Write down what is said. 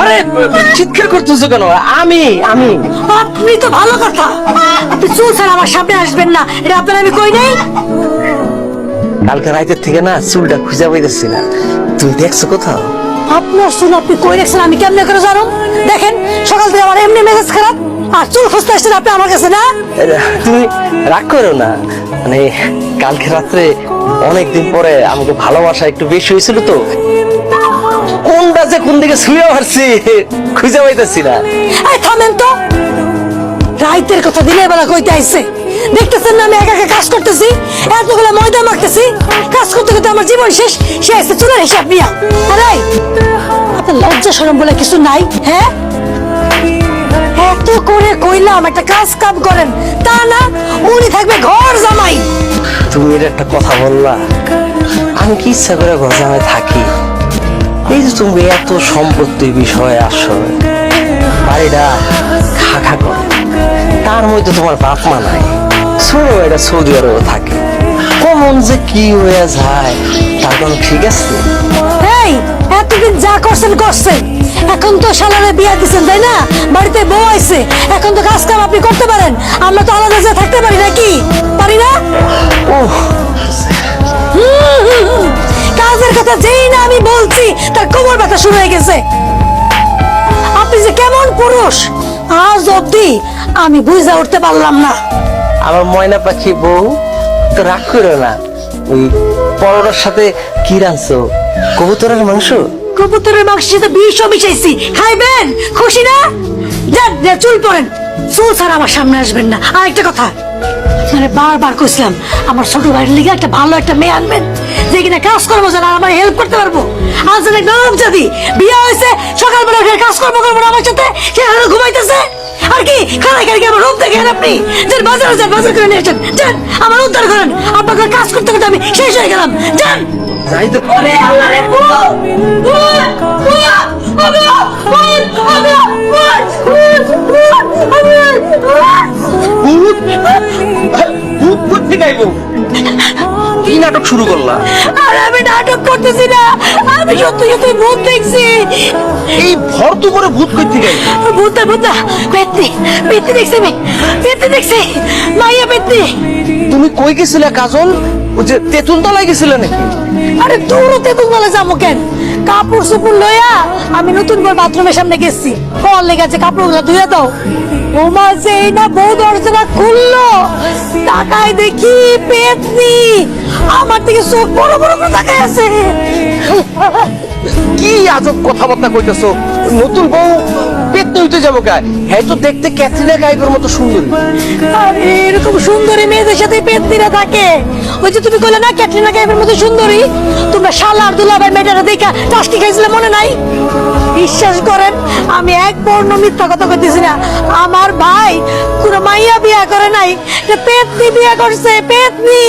আরে চিৎকার করতেছো কেন? আমি আমি। আপনি তো ভালো কথা। আপনি চুল ছাড়া আমার সামনে আসবেন না। এটা আপনার আমি কই নাই? কালকে রাতের থেকে না চুলটা খুঁজে পাইতেছি না তুই দেখছ কোথাও? আপনার চুল আপনি কই রাখছেন আমি কেমনে করে জানো? দেখেন সকাল থেকে আমার এমনি মেজাজ খারাপ। আর চুল খুঁজতে আসছেন আপনি আমার কাছে না? তুমি রাগ করো না। মানে কালকে রাত্রে অনেকদিন পরে আমাকে ভালোবাসা একটু বেশি হয়েছিল তো। কোনটা যে কোন দিকে শুয়ে মারছি খুঁজে পাইতেছি না। থামেন তো। রাইতের কথা দিনের বেলা কইতে আইছে। দেখতেছেন না আমি একা একা কাজ করতেছি? এতগুলো ময়দা মাখতেছি। কাজ করতে করতে আমার জীবন শেষ। সে চুলের হিসাব নিয়া। আরে আপনার লজ্জা সরম বলে কিছু নাই হ্যাঁ? এত করে কইলাম একটা কাজ কাম করেন। তা না উনি থাকবে ঘর জামাই। তুমি একটা কথা বললা। আমি কি ইচ্ছা করে ঘর জামাই থাকি? এই যে তুমি এত সম্পত্তির বিষয়ে আসো বাড়িটা খা খা করে। তার মধ্যে তোমার বাপ মা নাই ছোট এটা সৌদি আরবে থাকে। কমন যে কি হয়ে যায় তার কোনো ঠিক আছে? এই এতদিন যা করছেন করছেন। এখন তো শালারে বিয়া দিচ্ছেন তাই না? বাড়িতে বউ আইছে এখন তো কাজ কাম আপনি করতে পারেন। আমরা তো আলাদা যা থাকতে পারি নাকি? পারি না। কাজের কথা যেই তার কোমর ব্যথা শুরু হয়ে গেছে। আপনি যে কেমন পুরুষ আজ অব্দি আমি বুঝে উঠতে পারলাম না। আমার ময়না পাখি বউ তো রাগ করো না। ওই পরোটার সাথে কি রাঁধছো? কবুতরের মাংস? কবুতরের মাংসের সাথে বিষও মিশাইছি। খাইবেন? খুশি না? যান যান, চুল পরেন। চুল ছাড়া আমার সামনে আসবেন না। আর একটা কথা। মানে বারবার কইছিলাম আমার ছোট ভাইয়ের লিগে একটা ভালো একটা মেয়ে আনবেন। যে কিনা কাজ করব যারা আমার হেল্প করতে পারব আজ অনেক নরম জাতি বিয়ে হয়েছে সকালবেলা উঠে কাজ করব করব আমার সাথে সে ঘুমাইতেছে আর কি খানায় খাই আমার রূপ দেখেন আপনি যান বাজারে যান বাজার করে নিয়ে আসেন যান আমার উদ্ধার করেন আপনাকে কাজ করতে করতে আমি শেষ হয়ে গেলাম যান যাই তো ওরে আল্লাহ রে বউ! বউ! বউ! আমি আমি আমি ভূত ভূত ভূত থেকে আইবো কি নাটক শুরু করলা? আর আমি নাটক করতেছি না। আমি সত্যি সত্যি ভূত দেখছি। এই ভর্ত করে ভূত থেকে আইবো? ভূত না ভূত না। পেতনি পেত্তি দেখছি আমি। পেতনি দেখছি। মাইয়া পেতনি। তুমি কই গেছিলে কাজল? ও যে তেতুন তলায় গেছিলে নাকি? আরে দূরতে তুমি যাব কেন? কাপড় চোপড় লইয়া আমি নতুন করে বাথরুমের সামনে গেছি। কল লেগেছে কাপড়গুলো ধুয়ে দাও। ওমা সেই না বউ দরজাটা খুললো, তাকায় দেখি পেতনি। আমার থেকে চোখ বড় বড় করে তাকায় আছে। কি আজব কথাবার্তা কইতেছো? নতুন বউ যাব হ্যাঁ তো দেখতে মতো সুন্দরী। আরে, এরকম সুন্দরী মেয়েদের সাথে থাকে। ওই যে তুমি না মতো সুন্দরী? তোমরা শালা আব্দুল্লাহ ভাই মেয়েটারা দেখা টাস্টি খাইছিলে মনে নাই? বিশ্বাস করেন, আমি এক বর্ণ মিথ্যা কথা কইতেছি না। আমার ভাই কোনো মাইয়া বিয়া করে নাই। পেতনি বিয়া করছে, পেতনি!